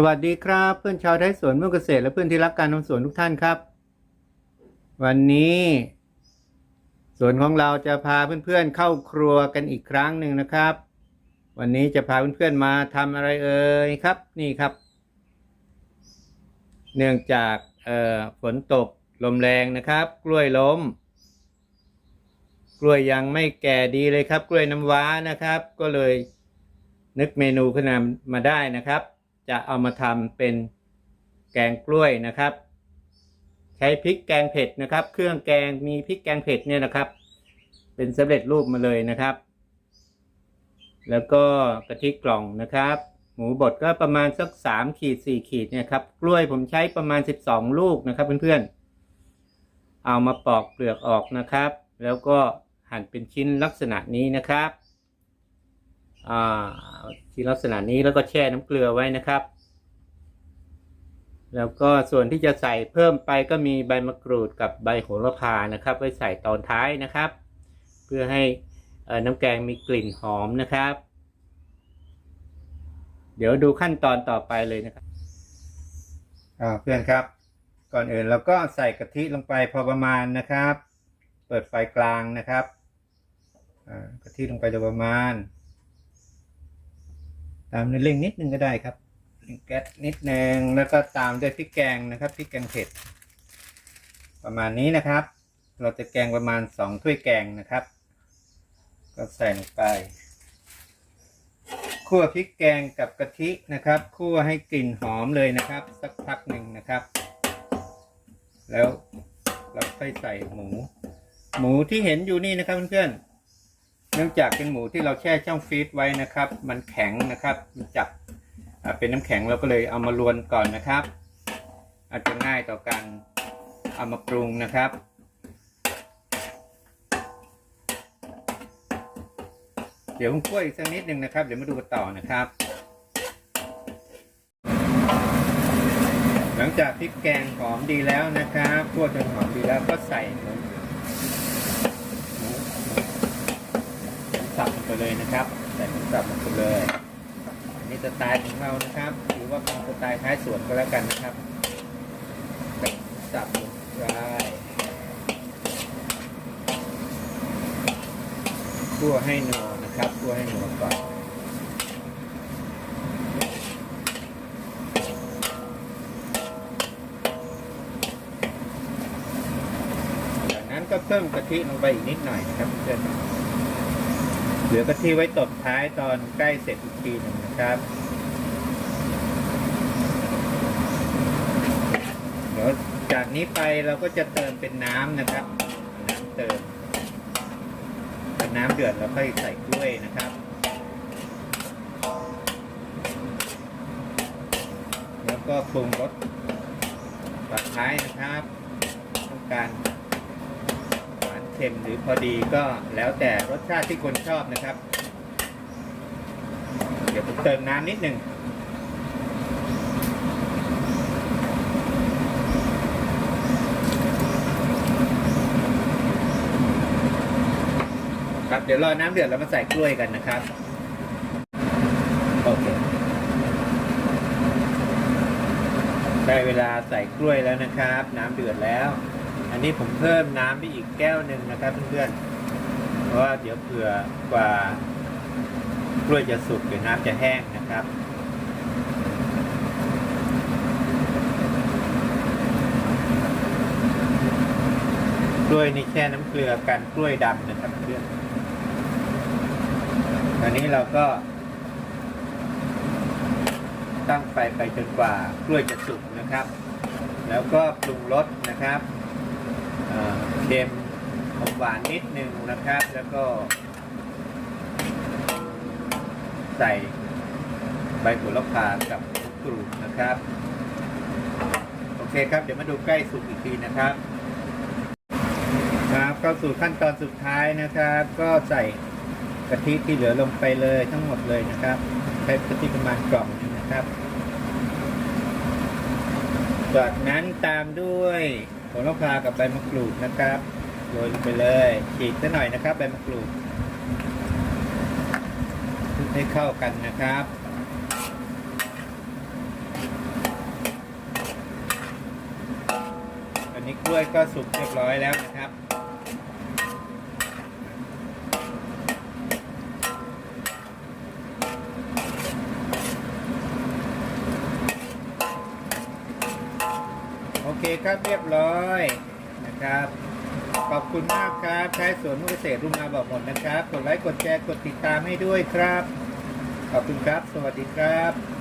สวัสดีครับเพื่อนชาวไร่สวนเมื่อเกษตรและเพื่อนที่รักการทำสวนทุกท่านครับ วันนี้สวนของเราจะพาเพื่อนๆเข้าครัวกันอีกครั้งหนึ่งนะครับ วันนี้จะพาเพื่อนๆมาทำอะไรเอ่ยครับนี่ครับ เนื่องจากฝนตกลมแรงนะครับ กล้วยล้ม กล้วยยังไม่แก่ดีเลยครับ กล้วยน้ำว้านะครับ ก็เลยนึกเมนูขึ้นมามาได้นะครับ จะเอามาทำเป็นแกงกล้วยนะครับ ใช้พริกแกงเผ็ดนะครับ เครื่องแกงมีพริกแกงเผ็ดเนี่ยนะครับ เป็นสำเร็จรูปมาเลยนะครับ แล้วก็กะทิกล่องนะครับ หมูบดก็ประมาณสักสามขีดสี่ขีดเนี่ยครับกล้วยผมใช้ประมาณสิบสองลูกนะครับเพื่อนๆ เอามาปอกเปลือกออกนะครับ แล้วก็หั่นเป็นชิ้นลักษณะนี้นะครับ ที่ลักษณะนี้แล้วก็แช่น้ำเกลือไว้นะครับ แล้วก็ส่วนที่จะใส่เพิ่มไปก็มีใบมะกรูดกับใบโหระพานะครับ ไว้ใส่ตอนท้ายนะครับ เพื่อให้น้ำแกงมีกลิ่นหอมนะครับ เดี๋ยวดูขั้นตอนต่อไปเลยนะครับอ่าเพื่อนครับ ก่อนอื่นเราก็ใส่กะทิลงไปพอประมาณนะครับ เปิดไฟกลางนะครับอ่ากะทิลงไปโดยประมาณ ตามด้วยเร่งนิดนึงก็ได้ครับเร่งแก๊สนิดนึงแล้วก็ตามด้วยพริกแกงนะครับพริกแกงเผ็ด ประมาณนี้นะครับ เราจะแกงประมาณสองถ้วยแกงนะครับ ก็ใส่ลงไปคั่วพริกแกงกับกะทินะครับคั่วให้กลิ่นหอมเลยนะครับ สักพักหนึ่งนะครับ แล้วเราค่อยใส่หมู หมูที่เห็นอยู่นี่นะครับเพื่อนๆ นื่องจากเป็นหมูที่เราแช่ช่องฟรีซไว้นะครับ มันแข็งนะครับมันจับเป็นน้ำแข็งเราก็เลยเอามาลวนก่อนนะครับ อาจจะง่ายต่อการเอามาปรุงนะครับเดี๋ยวผมคั่วอีกสักนิดหนึ่งนะครับ เดี๋ยวมาดูกันต่อนะครับ หลังจากพริกแกงหอมดีแล้วนะครับคั่วจนหอมดีแล้วก็ใส่หมูหมูหมู สับลงไปเลยนะครับใส่หมูสับลงไปเลยอันนี้สไตล์ของเรานะครับหรือว่าเป็นสไตล์ท้ายสวนก็แล้วกันนะครับใส่สับลงไปคั่วให้นัวนะครับคั่วให้นัวก่อนจากนั้นก็เพิ่มกะทิลงไปอีกนิดหน่อยนะครับเพื่อน เหลือกะทิไว้ตบท้ายตอนใกล้เสร็จอีกทีหนึ่งนะครับ เดี๋ยวจากนี้ไปเราก็จะเติมเป็นน้ำนะครับ น้ำเติมน้ำเดือดเราค่อยใส่กล้วยนะครับแล้วก็ปรุงรสตัดท้ายนะครับ ต้องการ เค็มหรือพอดีก็แล้วแต่รสชาติที่คนชอบนะครับ เดี๋ยวผมเติมน้ำนิดหนึ่งครับเดี๋ยวรอน้ำเดือดแล้วมาใส่กล้วยกันนะครับโอเคได้เวลาใส่กล้วยแล้วนะครับ น้ำเดือดแล้ว อันนี้ผมเพิ่มน้ำไปอีกแก้วหนึ่งนะครับเพื่อนๆ เพราะว่าเดี๋ยวเผื่อกว่ากล้วยจะสุกเดี๋ยวน้ำจะแห้งนะครับ กล้วยนี่แช่น้ำเกลือกันกล้วยดำนะครับเพื่อนตอนนี้เราก็ ตั้งไฟไปจนกว่ากล้วยจะสุกนะครับ แล้วก็ปรุงรสนะครับ เค็มอมหวานนิดนึงนะครับ แล้วก็ ใส่ใบโหระพากับกรูดนะครับ โอเคครับ เดี๋ยวมาดูใกล้สุกอีกทีนะครับ ครับเข้าสู่ขั้นตอนสุดท้ายนะครับ ก็ใส่กะทิที่เหลือลงไปเลยทั้งหมดเลยนะครับ ใช้กะทิประมาณกล่องนึงนะครับ จากนั้นตามด้วย ลมะพร้าวกับใบมะกรูดนะครับโรยลงไปเลยฉีกซะหน่อยนะครับ ใบมะกรูดให้เข้ากันนะครับอันนี้กล้วยก็สุกเรียบร้อยแล้วนะครับ คครับเรียบร้อยนะครับ ขอบคุณมากครับใช้สวนเกษตรรุ่งนาบอกหมดนะครับ กดไลค์กดแชร์กดติดตามให้ด้วยครับ ขอบคุณครับ สวัสดีครับ